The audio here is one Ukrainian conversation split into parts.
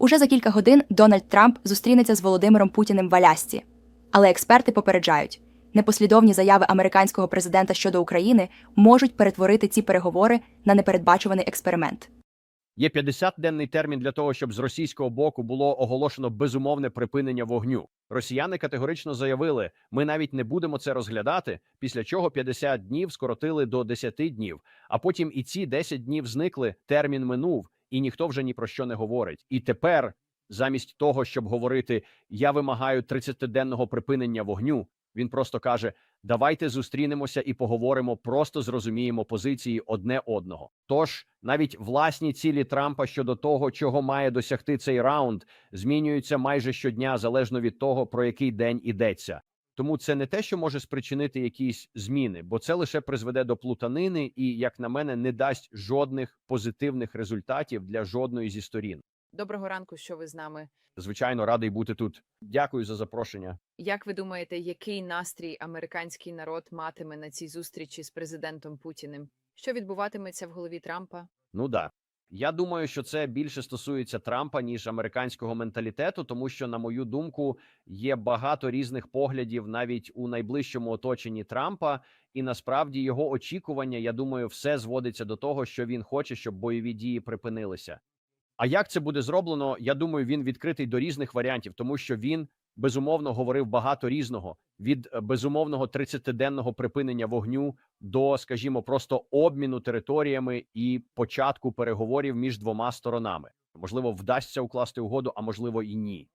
Уже за кілька годин Дональд Трамп зустрінеться з Володимиром Путіним в Алясці. Але експерти попереджають, непослідовні заяви американського президента щодо України можуть перетворити ці переговори на непередбачуваний експеримент. Є 50-денний термін для того, щоб з російського боку було оголошено безумовне припинення вогню. Росіяни категорично заявили, ми навіть не будемо це розглядати. Після чого 50 днів скоротили до 10 днів. А потім і ці 10 днів зникли. Термін минув, і ніхто вже ні про що не говорить. І тепер, замість того, щоб говорити я вимагаю 30-денного припинення вогню, він просто каже: Давайте зустрінемося і поговоримо, просто зрозуміємо позиції одне одного. Тож навіть власні цілі Трампа щодо того, чого має досягти цей раунд, змінюються майже щодня, залежно від того, про який день ідеться. Тому це не те, що може спричинити якісь зміни, бо це лише призведе до плутанини і, як на мене, не дасть жодних позитивних результатів для жодної зі сторін. Доброго ранку, що ви з нами. Звичайно, радий бути тут. Дякую за запрошення. Як ви думаєте, який настрій американський народ матиме на цій зустрічі з президентом Путіним? Що відбуватиметься в голові Трампа? Ну да. Я думаю, що це більше стосується Трампа ніж американського менталітету, тому що, на мою думку, є багато різних поглядів навіть у найближчому оточенні Трампа, і насправді його очікування, я думаю, все зводиться до того, що він хоче, щоб бойові дії припинилися. А як це буде зроблено? Я думаю, він відкритий до різних варіантів, тому що він безумовно говорив багато різного від е, безумовного 30-денного припинення вогню до, скажімо, просто обміну територіями і початку переговорів між двома сторонами. Можливо, вдасться укласти угоду, а можливо і ні.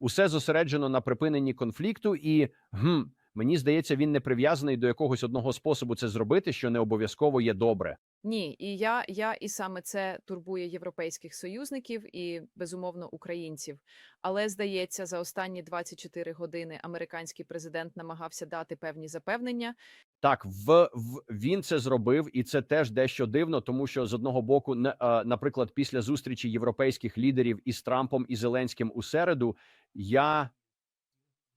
Усе зосереджено на припиненні конфлікту, і гм, мені здається, він не прив'язаний до якогось одного способу це зробити, що не обов'язково є добре. Ні, і я, я і саме це турбує європейських союзників і безумовно українців. Але здається, за останні 24 години американський президент намагався дати певні запевнення. Так, в, в він це зробив, і це теж дещо дивно, тому що з одного боку, наприклад, після зустрічі європейських лідерів із Трампом і Зеленським у середу, я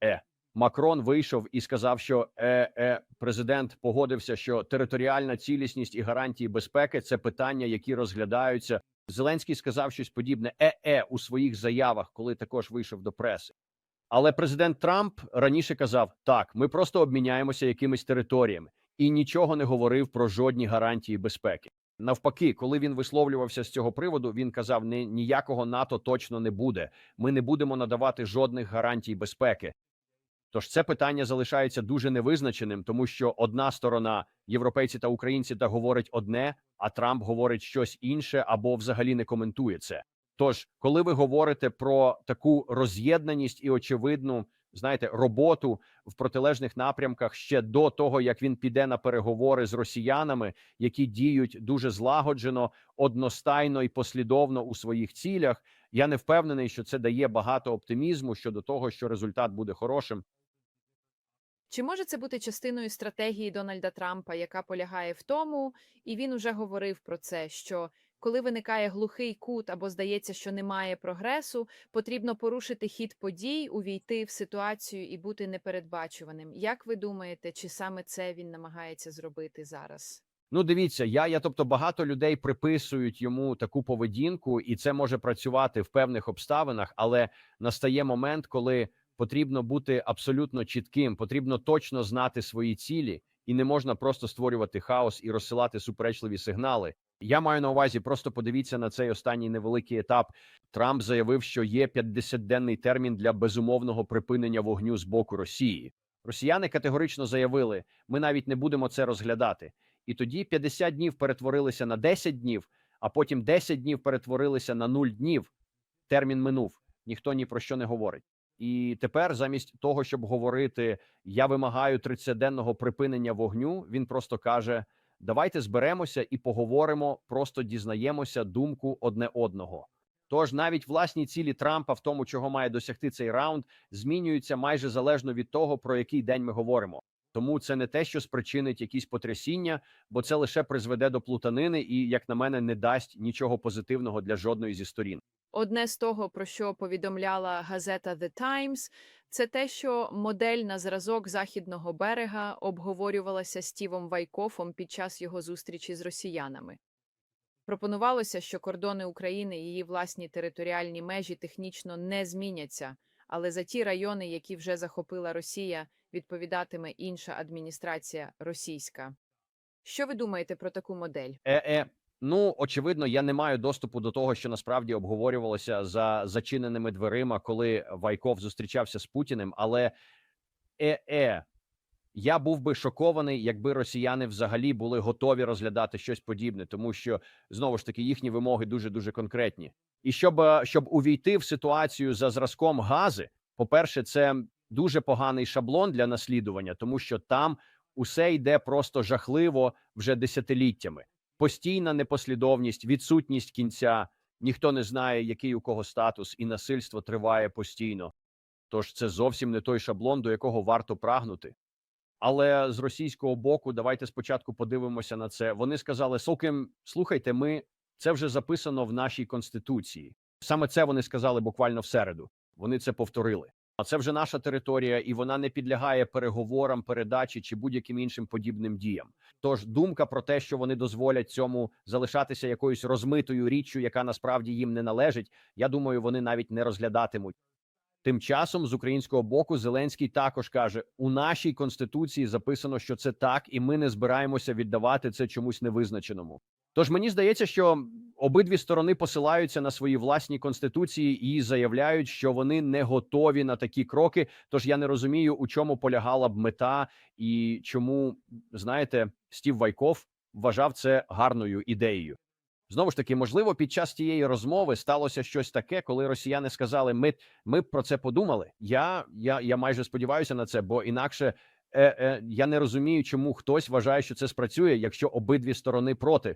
е, Макрон вийшов і сказав, що е, е, президент погодився, що територіальна цілісність і гарантії безпеки це питання, які розглядаються. Зеленський сказав щось подібне е, е у своїх заявах, коли також вийшов до преси. Але президент Трамп раніше казав: так, ми просто обміняємося якимись територіями і нічого не говорив про жодні гарантії безпеки. Навпаки, коли він висловлювався з цього приводу, він казав: ніякого НАТО точно не буде. Ми не будемо надавати жодних гарантій безпеки. Тож це питання залишається дуже невизначеним, тому що одна сторона, європейці та українці, та говорить одне, а Трамп говорить щось інше або взагалі не коментує це. Тож, коли ви говорите про таку роз'єднаність і очевидну, знаєте, роботу в протилежних напрямках ще до того, як він піде на переговори з росіянами, які діють дуже злагоджено, одностайно і послідовно у своїх цілях, я не впевнений, що це дає багато оптимізму щодо того, що результат буде хорошим. Чи може це бути частиною стратегії Дональда Трампа, яка полягає в тому, і він уже говорив про це, що коли виникає глухий кут або здається, що немає прогресу, потрібно порушити хід подій, увійти в ситуацію і бути непередбачуваним. Як ви думаєте, чи саме це він намагається зробити зараз? Ну, дивіться, я, я тобто багато людей приписують йому таку поведінку, і це може працювати в певних обставинах, але настає момент, коли потрібно бути абсолютно чітким, потрібно точно знати свої цілі, і не можна просто створювати хаос і розсилати суперечливі сигнали. Я маю на увазі, просто подивіться на цей останній невеликий етап. Трамп заявив, що є 50-денний термін для безумовного припинення вогню з боку Росії. Росіяни категорично заявили, ми навіть не будемо це розглядати. І тоді 50 днів перетворилися на 10 днів, а потім 10 днів перетворилися на 0 днів. Термін минув. Ніхто ні про що не говорить. І тепер, замість того, щоб говорити я вимагаю 30-денного припинення вогню, він просто каже: Давайте зберемося і поговоримо, просто дізнаємося думку одне одного. Тож навіть власні цілі Трампа в тому, чого має досягти цей раунд, змінюються майже залежно від того, про який день ми говоримо. Тому це не те, що спричинить якісь потрясіння, бо це лише призведе до плутанини і, як на мене, не дасть нічого позитивного для жодної зі сторін. Одне з того, про що повідомляла газета The Times, це те, що модель на зразок західного берега обговорювалася Стівом Вайкофом під час його зустрічі з росіянами. Пропонувалося, що кордони України і її власні територіальні межі технічно не зміняться, але за ті райони, які вже захопила Росія, відповідатиме інша адміністрація російська. Що ви думаєте про таку модель? Е-е. Ну, очевидно, я не маю доступу до того, що насправді обговорювалося за зачиненими дверима, коли Вайков зустрічався з Путіним. Але е-е, я був би шокований, якби росіяни взагалі були готові розглядати щось подібне, тому що знову ж таки їхні вимоги дуже дуже конкретні. І щоб, е, щоб увійти в ситуацію за зразком гази, по-перше, це дуже поганий шаблон для наслідування, тому що там усе йде просто жахливо вже десятиліттями. Постійна непослідовність, відсутність кінця. Ніхто не знає, який у кого статус, і насильство триває постійно. Тож це зовсім не той шаблон, до якого варто прагнути. Але з російського боку, давайте спочатку подивимося на це. Вони сказали: Соким, слухайте, ми це вже записано в нашій конституції. Саме це вони сказали буквально в середу. Вони це повторили. А це вже наша територія, і вона не підлягає переговорам, передачі чи будь-яким іншим подібним діям. Тож думка про те, що вони дозволять цьому залишатися якоюсь розмитою річчю, яка насправді їм не належить, я думаю, вони навіть не розглядатимуть. Тим часом з українського боку Зеленський також каже: у нашій конституції записано, що це так, і ми не збираємося віддавати це чомусь невизначеному. Тож мені здається, що обидві сторони посилаються на свої власні конституції і заявляють, що вони не готові на такі кроки. Тож я не розумію, у чому полягала б мета і чому знаєте, Стів Вайков вважав це гарною ідеєю. Знову ж таки, можливо, під час тієї розмови сталося щось таке, коли росіяни сказали: Ми ми про це подумали. Я я, я майже сподіваюся на це, бо інакше е, е, я не розумію, чому хтось вважає, що це спрацює, якщо обидві сторони проти.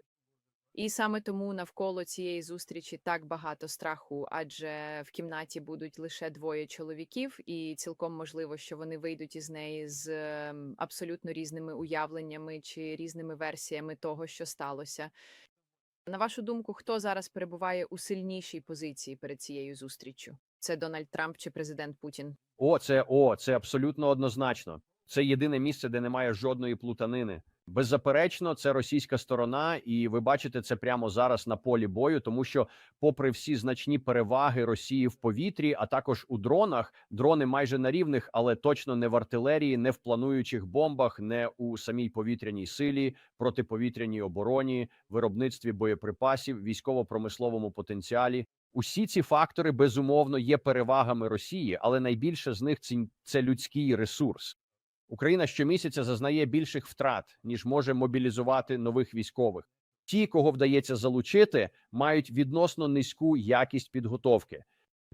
І саме тому навколо цієї зустрічі так багато страху, адже в кімнаті будуть лише двоє чоловіків, і цілком можливо, що вони вийдуть із неї з ем, абсолютно різними уявленнями чи різними версіями того, що сталося. На вашу думку, хто зараз перебуває у сильнішій позиції перед цією зустріччю? Це Дональд Трамп чи президент Путін? О, це о, це абсолютно однозначно. Це єдине місце, де немає жодної плутанини. Беззаперечно, це російська сторона, і ви бачите це прямо зараз на полі бою, тому що, попри всі значні переваги Росії в повітрі, а також у дронах, дрони майже на рівних, але точно не в артилерії, не в плануючих бомбах, не у самій повітряній силі, протиповітряній обороні, виробництві боєприпасів, військово-промисловому потенціалі. Усі ці фактори безумовно є перевагами Росії, але найбільше з них це- людський ресурс. Україна щомісяця зазнає більших втрат, ніж може мобілізувати нових військових. Ті, кого вдається залучити, мають відносно низьку якість підготовки.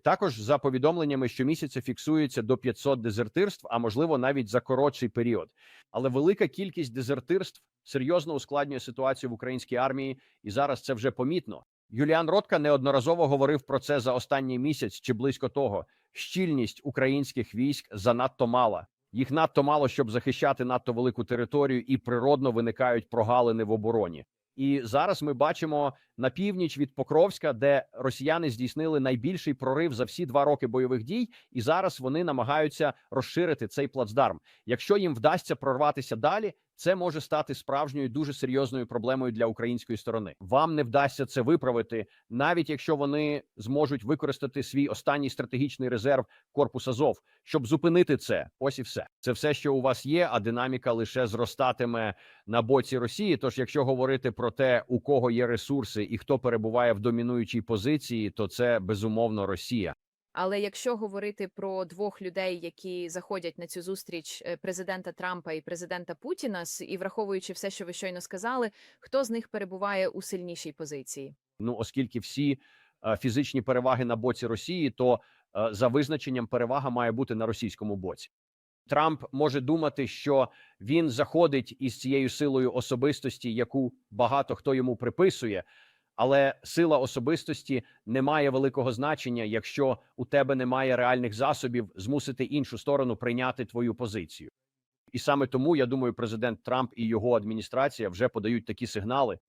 Також за повідомленнями щомісяця фіксується до 500 дезертирств, а можливо навіть за коротший період. Але велика кількість дезертирств серйозно ускладнює ситуацію в українській армії, і зараз це вже помітно. Юліан Ротка неодноразово говорив про це за останній місяць чи близько того. Щільність українських військ занадто мала. Їх надто мало, щоб захищати надто велику територію, і природно виникають прогалини в обороні. І зараз ми бачимо на північ від Покровська, де росіяни здійснили найбільший прорив за всі два роки бойових дій, і зараз вони намагаються розширити цей плацдарм. Якщо їм вдасться прорватися далі, це може стати справжньою дуже серйозною проблемою для української сторони. Вам не вдасться це виправити, навіть якщо вони зможуть використати свій останній стратегічний резерв корпус Азов, щоб зупинити це. Ось і все. Це все, що у вас є, а динаміка лише зростатиме на боці Росії. Тож, якщо говорити про те, у кого є ресурси і хто перебуває в домінуючій позиції, то це безумовно Росія. Але якщо говорити про двох людей, які заходять на цю зустріч е, президента Трампа і президента Путіна, і враховуючи все, що ви щойно сказали, хто з них перебуває у сильнішій позиції? Ну, оскільки всі е, фізичні переваги на боці Росії, то е, за визначенням перевага має бути на російському боці. Трамп може думати, що він заходить із цією силою особистості, яку багато хто йому приписує. Але сила особистості не має великого значення, якщо у тебе немає реальних засобів змусити іншу сторону прийняти твою позицію. І саме тому я думаю, президент Трамп і його адміністрація вже подають такі сигнали.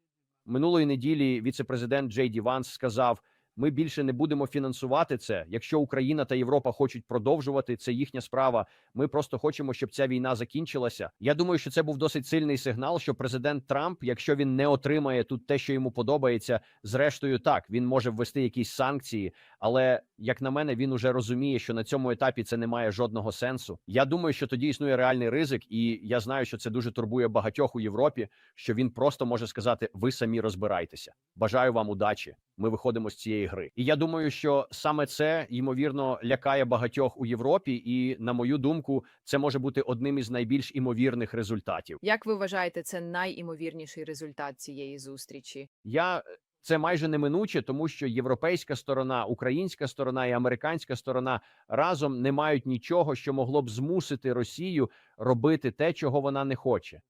Минулої неділі віцепрезидент Джей Ді Ванс сказав: ми більше не будемо фінансувати це. Якщо Україна та Європа хочуть продовжувати, це їхня справа. Ми просто хочемо, щоб ця війна закінчилася. Я думаю, що це був досить сильний сигнал, що президент Трамп, якщо він не отримає тут те, що йому подобається, зрештою так він може ввести якісь санкції. Але як на мене, він уже розуміє, що на цьому етапі це не має жодного сенсу. Я думаю, що тоді існує реальний ризик, і я знаю, що це дуже турбує багатьох у Європі. Що він просто може сказати: ви самі розбирайтеся. Бажаю вам удачі. Ми виходимо з цієї гри. І я думаю, що саме це ймовірно лякає багатьох у Європі, і на мою думку, це може бути одним із найбільш імовірних результатів. Як ви вважаєте, це найімовірніший результат цієї зустрічі? Я це майже неминуче, тому що європейська сторона, українська сторона і американська сторона разом не мають нічого, що могло б змусити Росію робити те, чого вона не хоче.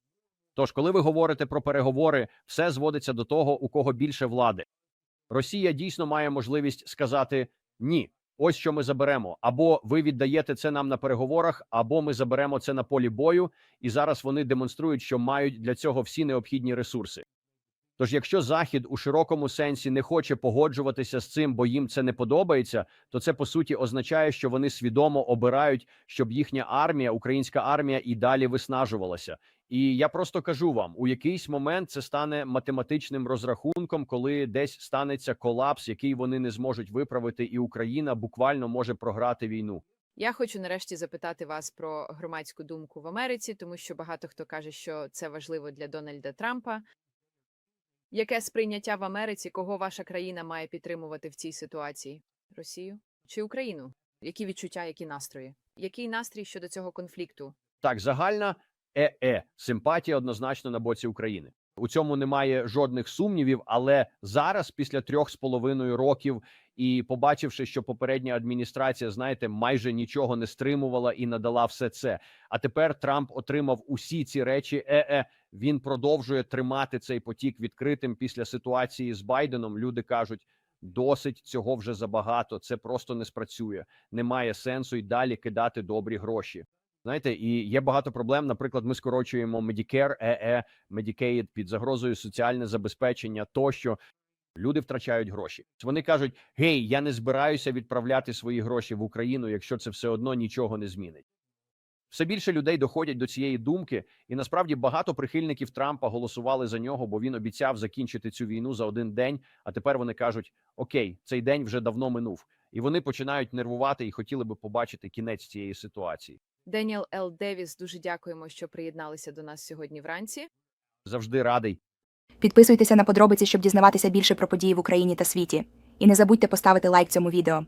Тож, коли ви говорите про переговори, все зводиться до того, у кого більше влади. Росія дійсно має можливість сказати ні. Ось що ми заберемо. Або ви віддаєте це нам на переговорах, або ми заберемо це на полі бою. І зараз вони демонструють, що мають для цього всі необхідні ресурси. Тож, якщо Захід у широкому сенсі не хоче погоджуватися з цим, бо їм це не подобається, то це по суті означає, що вони свідомо обирають, щоб їхня армія, українська армія, і далі виснажувалася. І я просто кажу вам, у якийсь момент це стане математичним розрахунком, коли десь станеться колапс, який вони не зможуть виправити, і Україна буквально може програти війну. Я хочу нарешті запитати вас про громадську думку в Америці, тому що багато хто каже, що це важливо для Дональда Трампа. Яке сприйняття в Америці, кого ваша країна має підтримувати в цій ситуації? Росію чи Україну? Які відчуття, які настрої? Який настрій щодо цього конфлікту? Так, загальна е-е симпатія однозначно на боці України. У цьому немає жодних сумнівів. Але зараз, після трьох з половиною років, і побачивши, що попередня адміністрація, знаєте, майже нічого не стримувала і надала все це. А тепер Трамп отримав усі ці речі. Е-е, він продовжує тримати цей потік відкритим після ситуації з Байденом. Люди кажуть. Досить цього вже забагато. Це просто не спрацює. Немає сенсу й далі кидати добрі гроші. Знаєте, і є багато проблем. Наприклад, ми скорочуємо Medicare, EE, Medicaid під загрозою соціальне забезпечення. Тощо люди втрачають гроші. Вони кажуть: гей, я не збираюся відправляти свої гроші в Україну, якщо це все одно нічого не змінить. Все більше людей доходять до цієї думки, і насправді багато прихильників Трампа голосували за нього, бо він обіцяв закінчити цю війну за один день. А тепер вони кажуть: Окей, цей день вже давно минув, і вони починають нервувати і хотіли би побачити кінець цієї ситуації. Деніел Л. Девіс, дуже дякуємо, що приєдналися до нас сьогодні вранці. Завжди радий. Підписуйтеся на подробиці, щоб дізнаватися більше про події в Україні та світі. І не забудьте поставити лайк цьому відео.